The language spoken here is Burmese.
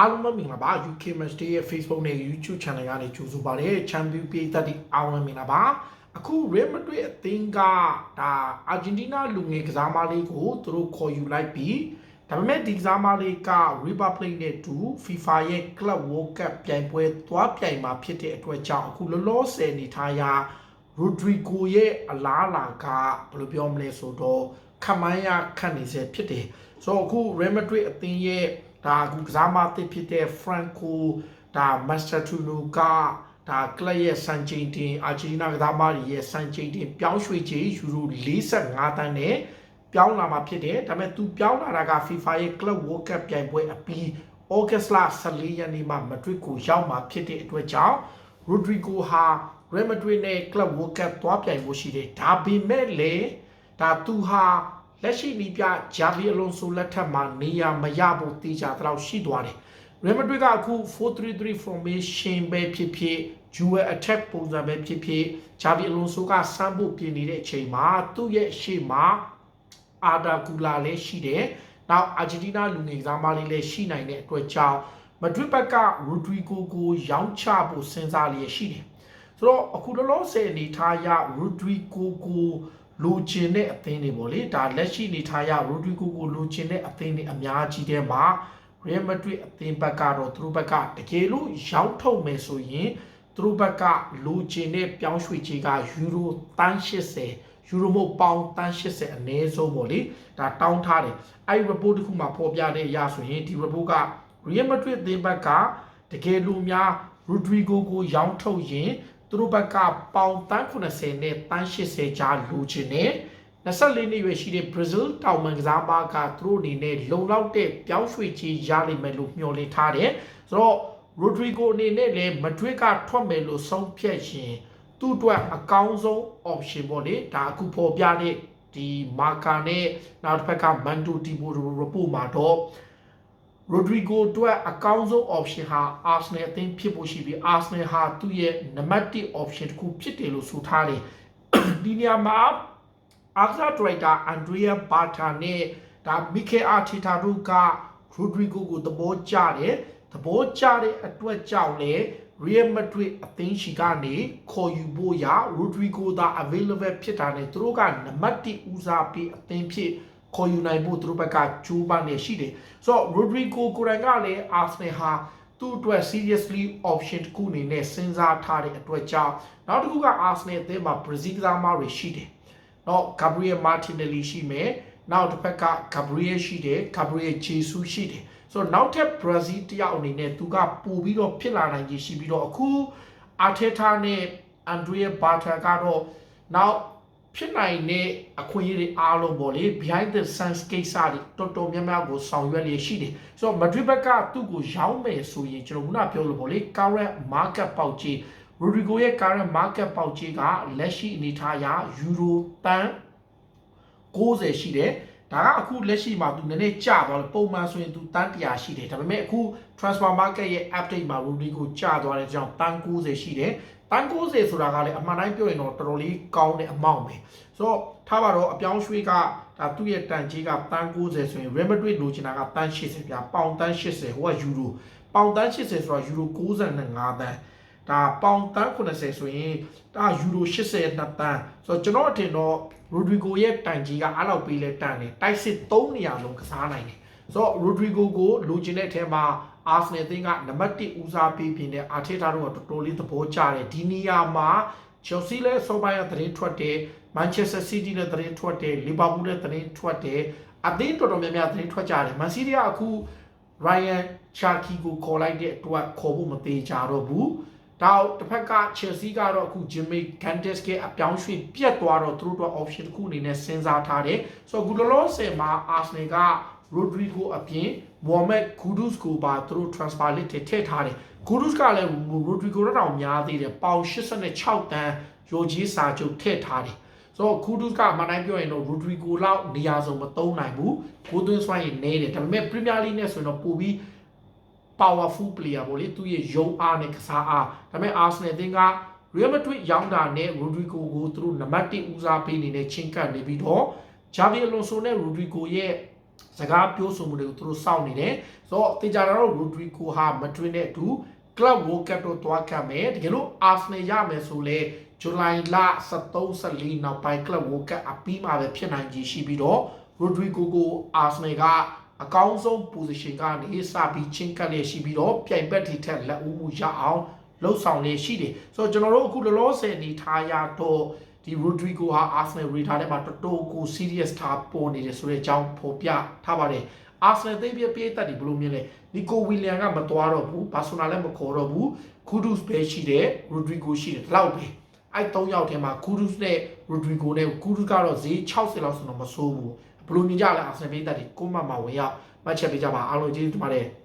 အားလုံးပဲမင်္ဂလာပါ UK Match Day ရဲ့ Facebook နဲ့ YouTube Channel ကနေကြိုဆိုပါရစေ Champion ပြည်သက်တွေအားလုံးမင်္ဂလာပါအခု Real Madrid အသင်းကဒါအာဂျင်တီးနားလူငယ်ကစားမလေးကိုသူတို့ခေါ်ယူလိုက်ပြီးဒါပေမဲ့ဒီကစားမလေးက River Plate နဲ့တူ FIFA ရဲ့ Club World Cup ပြိုင်ပွဲသွားပြိုင်မှာဖြစ်တဲ့အတွက်ကြောင့်အခုလောလောဆယ်နေထားရာ Rodrigo ရဲ့အလားအလာကဘယ်လိုပြောမလဲဆိုတော့ခမန်းရခန့်နေစေဖြစ်တယ်ဆိုတော့အခု Real Madrid အသင်းရဲ့ ဒါအခုကစားမသစ်ဖြစ်တဲ့ Franco ဒါ Master Tuno ကဒါကလပ်ရဲ့စံချိန်တင်အာဂျင်တီးနားကစားမတွေရဲ့စံချိန်တင်ပြောင်းရွှေ့ခြင်းယူရို45တန်းနဲ့ပြောင်းလာမှာဖြစ်တယ်ဒါပေမဲ့သူပြောင်းလာတာက FIFA ရဲ့ Club World Cup ပြိုင်ပွဲအပြီး August လ14ရက်နေ့မှာ Madrid ကိုရောက်မှာဖြစ်တဲ့အတွက်ကြောင့် Rodrigo ဟာ Real Madrid နဲ့ Club World Cup သွားပြိုင်ဖို့ရှိတယ်ဒါပေမဲ့လေဒါသူဟာ လက်ရှိနီးပြဂျာဗီအလွန်ဆိုလက်ထက်မှာနေရာမရဖို့တေချာတော့ရှိသွားတယ် Real Madrid ကအခု4-3-3 formation ပဲဖြစ်ဖြစ် dual attack ပုံစံပဲဖြစ်ဖြစ်ဂျာဗီအလွန်ဆိုကစမ်းဖို့ပြင်နေတဲ့အချိန်မှာသူ့ရဲ့အရှိမအာဒါကူလာလည်းရှိတယ်။နောက်အာဂျင်တီးနားလူငယ်ကစားမလေးလည်းရှိနိုင်တဲ့အတွက်ကြောင့်မဒရစ်ဘက်ကရိုဒရီဂိုကိုရောင်းချဖို့စဉ်းစားလျက်ရှိတယ်။ဆိုတော့အခုလောလောဆယ်အနေထားအရရိုဒရီဂိုကို လိုချင်တဲ့အသင်းတွေပေါ့လေဒါလက်ရှိအနေထားအရရိုဒရီဂိုကိုလိုချင်တဲ့အသင်းတွေအများကြီးတဲ့မှာ Real Madrid အသင်းဘက်ကတော့သူတို့ဘက်ကတကယ်လို့ရောင်းထုတ်မယ်ဆိုရင်သူတို့ဘက်ကလိုချင်တဲ့ပြောင်းရွှေ့ခြင်းကယူရိုတန်း80ယူရိုမို့ပေါင်တန်း80အနည်းဆုံးပေါ့လေဒါတောင်းထားတယ်အဲ့ဒီ report တစ်ခုမှာဖော်ပြတဲ့အရာဆိုရင်ဒီ report က Real Madrid အသင်းဘက်ကတကယ်လို့များ Rodrigo ကိုရောင်းထုတ်ရင် သူတို့ဘက်ကပေါင်တန်း80နဲ့တန်း80ကြားလိုချင်တယ်24နှစ်ရွယ်ရှိတဲ့ Brazil တောင်မန်ကစားမကသူတို့အနေနဲ့လုံလောက်တဲ့ပြောင်းရွှေ့ခြင်းရလိမ့်မယ်လို့မျှော်လင့်ထားတယ်ဆိုတော့ Rodrigo အနေနဲ့လည်း Madrid ကထွက်မယ်လို့ဆုံးဖြတ်ရင်သူ့အတွက်အကောင်းဆုံး option ပေါ့လေဒါအခုပေါ်ပြတဲ့ဒီမာကာနဲ့နောက်တစ်ဖက်က Mando Tipo report မှာတော့ Rodrigo အတွက်အကောင်းဆုံး option ဟာ Arsenal အသင်းဖြစ်ဖို့ရှိပြီး Arsenal ဟာသူ့ရဲ့နံပါတ်1 option တစ်ခုဖြစ်တယ်လို့ဆိုထားတယ်ဒီနေရာမှာ Arsenal Director Andrea Barta နဲ့ဒါ Mikel Arteta တို့က Rodrigo ကိုသဘောကျတယ်သဘောကျတဲ့အတွက်ကြောင့်လေ Real Madrid အသင်းရှိကနေခေါ်ယူဖို့ရ Rodrigo သာ available ဖြစ်တာနဲ့သူတို့ကနံပါတ်1ဦးစားပေးအသင်းဖြစ် ခေါ်ယူနိုင်ဖို့သူတို့ဘက်ကကြိုးပမ်းနေရှိတယ်ဆိုတော့ Rodrigo ကိုယ်တိုင်ကလည်း Arsenal ဟာသူ့အတွက် seriously option တစ်ခုအနေနဲ့စဉ်းစားထားတဲ့အတွက်ကြောင့်နောက်တစ်ခုက Arsenal အသင်းမှာ Brazil ကစားမတွေရှိတယ်။နော် Gabriel Martinelli ရှိမယ်။နောက်တစ်ဖက်က Gabriel ရှိတယ်။ Gabriel Jesus ရှိတယ်။ဆိုတော့နောက်ထပ် Brazil တယောက်အနေနဲ့သူကပို့ပြီးတော့ဖြစ်လာနိုင်ကြီးရှိပြီးတော့အခု Arteta နဲ့ Andrea Barta ကတော့နောက် ဖြစ်နိုင်တဲ့အခွင့်အရေးတွေအားလုံးပေါ့လေ behind the scenes ကိစ္စတွေတော်တော်များများကိုဆောင်ရွက်လျက်ရှိတယ်ဆိုတော့ Madrid ဘက်ကသူ့ကိုရောင်းမယ်ဆိုရင်ကျွန်တော်ခုနပြောလို့ပေါ့လေ current market ပေါက်ကြီး Rodrigo ရဲ့ current market ပေါက်ကြီးကလက်ရှိအနေထားအရယူရိုတန်90ရှိတယ်ဒါကအခုလက်ရှိမှာသူနည်းနည်းကျသွားတယ်ပုံမှန်ဆိုရင်သူတန်း100ရှိတယ်ဒါပေမဲ့အခု transfer market ရဲ့ update မှာ Rodrigo ကျသွားတဲ့အကြောင်းတန်း90ရှိတယ် တန်း90ဆိုတာကလည်းအမှန်တိုင်းပြောရင်တော့တော်တော်လေးကောင်းတဲ့အမောင့်ပဲဆိုတော့ထားပါတော့အပြောင်းရွှေ့ကဒါသူ့ရဲ့တန်ကြီးကတန်း90ဆိုရင် Real Madrid လိုချင်တာကတန်း80ပြပေါင်တန်း80ဟိုကယူရိုပေါင်တန်း80ဆိုတာယူရို95တန်းဒါပေါင်တန်း80ဆိုရင်ဒါယူရို82တန်းဆိုတော့ကျွန်တော်အထင်တော့ Rodrigo ရဲ့တန်ကြီးကအဲ့လောက်ပေးလဲတန်တယ်တိုက်စစ်3နေရာလုံးကစားနိုင်တယ် ဆိုတော့ Rodrigo ကိုလိုချင်တဲ့အထက်မှာ Arsenal အသင်းကနံပါတ်1ဦးစားပေးပြင်းတဲ့ Arteta တို့ကတော်တော်လေးသဘောကျတယ်ဒီနေရာမှာ Chelsea လည်းစောပိုင်းကသတင်းထွက်တယ် Manchester City လည်းသတင်းထွက်တယ် Liverpool လည်းသတင်းထွက်တယ်အသင်းတော်တော်များများသတင်းထွက်ကြတယ် Man City ကအခု Ryan Cherky ကိုခေါ်လိုက်တဲ့အတွက်ခေါ်ဖို့မသေးကြတော့ဘူးဒါတစ်ဖက်က Chelsea ကတော့အခု Jimmy Gandes ကအပြောင်းရွှေ့ပြတ်သွားတော့သူတို့တော့ option တစ်ခုအနေနဲ့စဉ်းစားထားတယ်ဆိုတော့အခုလောလောဆယ်မှာ Arsenal က Rodrigo အပြင် Mohamed Kudus ကိုပါသူတို့ transfer list ထဲထည့်ထားတယ် Kudus ကလည်း Rodrigo တော့တောင်များသေးတယ်ပေါင်86တန်းရိုကြီးစာချုပ်ထည့်ထားတယ်ဆိုတော့ Kudus ကအမှန်တိုင်းပြောရင်တော့ Rodrigo လောက်နေရာစုံမသုံးနိုင်ဘူးကိုသွင်းစွမ်းရည်နေတယ်ဒါပေမဲ့ Premier League နဲ့ဆိုရင်တော့ပိုပြီး powerful player ပေါ့လေသူရဲ့ယုံအားနဲ့ကစားအားဒါပေမဲ့ Arsenal အသင်းက Real Madrid ရောင်းတာနဲ့ Rodrigo ကိုသူတို့နံပါတ်1ဦးစားပေးနေတဲ့ချင်းကပ်နေပြီးတော့ Javi Alonso နဲ့ Rodrigo ရဲ့ စကားပြောဆိုမှုတွေကိုသူတို့စောင့်နေတယ်ဆိုတော့တေချာတာတော့ Rodrigo ဟာ Madrid နဲ့အတူ Club World Cup တော့တွားကပ်မယ်တကယ်လို့ Arsenal ရမယ်ဆိုလဲဇူလိုင်လ23 14နောက်ပိုင်း Club World Cup အပြီးမှာပဲဖြစ်နိုင်ကြီးရှိပြီးတော့ Rodrigo ကို Arsenal ကအကောင်းဆုံး position ကနေစပြီးချင်းကပ်လျက်ရှိပြီးတော့ပြိုင်ဘက်တွေထက်လက်ဦးမှုရအောင်လှုပ်ဆောင်လျက်ရှိတယ်ဆိုတော့ကျွန်တော်တို့အခုလောလောဆယ်အနေထားရတော့ ဒီ Rodrigo ဟာ Arsenal radar ထဲမှာတော်တော်ကို serious ထားပေါ်နေတယ်ဆိုတဲ့အကြောင်းဖော်ပြထားပါတယ်။ Arsenal သိပြပြေးတက်ဒီဘယ်လိုမြင်လဲ။ Nico William ကမသွားတော့ဘူး။ Barcelona လည်းမခေါ်တော့ဘူး။ Kudus ပဲရှိတယ်။ Rodrigo ရှိတယ်။ဒီလောက်ပဲ။အဲ့၃ယောက်ထဲမှာ Kudus နဲ့ Rodrigo နဲ့ Kudus ကတော့ဈေး60လောက်ဆိုတော့မဆိုးဘူး။ဘယ်လိုမြင်ကြလဲ Arsenal ပြေးတက်ဒီကိုမမဝင်ရောက်မှတ်ချက်ပေးကြပါအားလုံးကျေးဇူးတင်ပါတယ်။